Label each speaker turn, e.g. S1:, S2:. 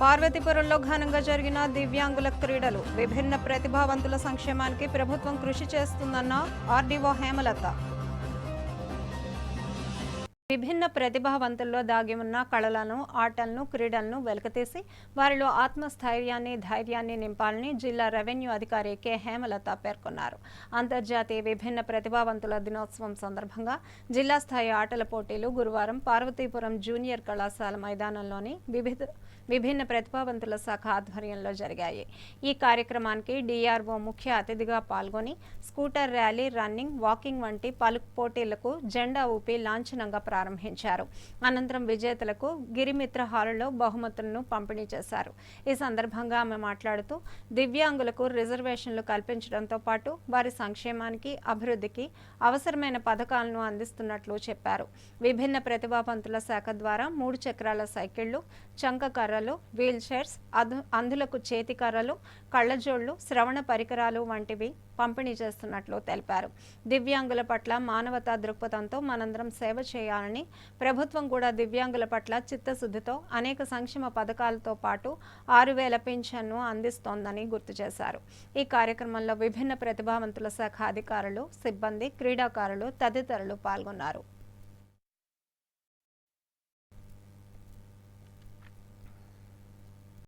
S1: పార్వతీపురంలో ఘనంగా జరిగిన దివ్యాంగుల క్రీడలు. విభిన్న ప్రతిభావంతుల సంక్షేమానికి ప్రభుత్వం కృషి చేస్తుందన్న ఆర్డీఓ హేమలత. విభిన్న ప్రతిభావంతుల్లో దాగి ఉన్న కళలను ఆటలను క్రీడలను వెలకతీసి వారిలో ఆత్మస్థైర్యాన్ని ధైర్యాన్ని నింపాలని జిల్లా రెవెన్యూ అధికారి కె. హేమలత పేర్కొన్నారు. అంతర్జాతీయ విభిన్న ప్రతిభావంతుల దినోత్సవం సందర్భంగా జిల్లా స్థాయి ఆటల పోటీలు గురువారం పార్వతీపురం జూనియర్ కళాశాల మైదానంలోని వివిధ విభిన్న ప్రతిభావంతుల శాఖ ఆధ్వర్యంలో జరిగాయి. ఈ కార్యక్రమానికి డిఆర్ఓ ముఖ్య అతిథిగా పాల్గొని స్కూటర్ ర్యాలీ రన్నింగ్ వాకింగ్ వంటి పలు పోటీలకు జెండా ఊపి లాంఛనంగా ప్రారంభించారు. అనంతరం విజేతలకు గిరిమిత్ర హాలులో బహుమతులను పంపిణీ చేశారు. ఈ సందర్భంగా ఆమె మాట్లాడుతూ దివ్యాంగులకు రిజర్వేషన్లు కల్పించడంతో పాటు వారి సంక్షేమానికి అభివృద్ధికి అవసరమైన పథకాలను అందిస్తున్నట్లు చెప్పారు. విభిన్న ప్రతిభావంతుల శాఖ ద్వారా మూడు చక్రాల సైకిళ్ళు చంక కర్రలు వీల్ చైర్స్ అదు అందులకు చేతి కర్రలు కళ్ళజోళ్ళు శ్రవణ పరికరాలు వంటివి పంపిణీ చేస్తున్నట్లు తెలిపారు. దివ్యాంగుల పట్ల మానవతా దృక్పథంతో మనందరం సేవ చేయాలని ప్రభుత్వం కూడా దివ్యాంగుల పట్ల చిత్తశుద్ధితో అనేక సంక్షేమ పథకాలతో పాటు ఆరు వేల పింఛన్ను అందిస్తోందని గుర్తు చేశారు. ఈ కార్యక్రమంలో విభిన్న ప్రతిభావంతుల శాఖ అధికారులు సిబ్బంది క్రీడాకారులు తదితరులు పాల్గొన్నారు.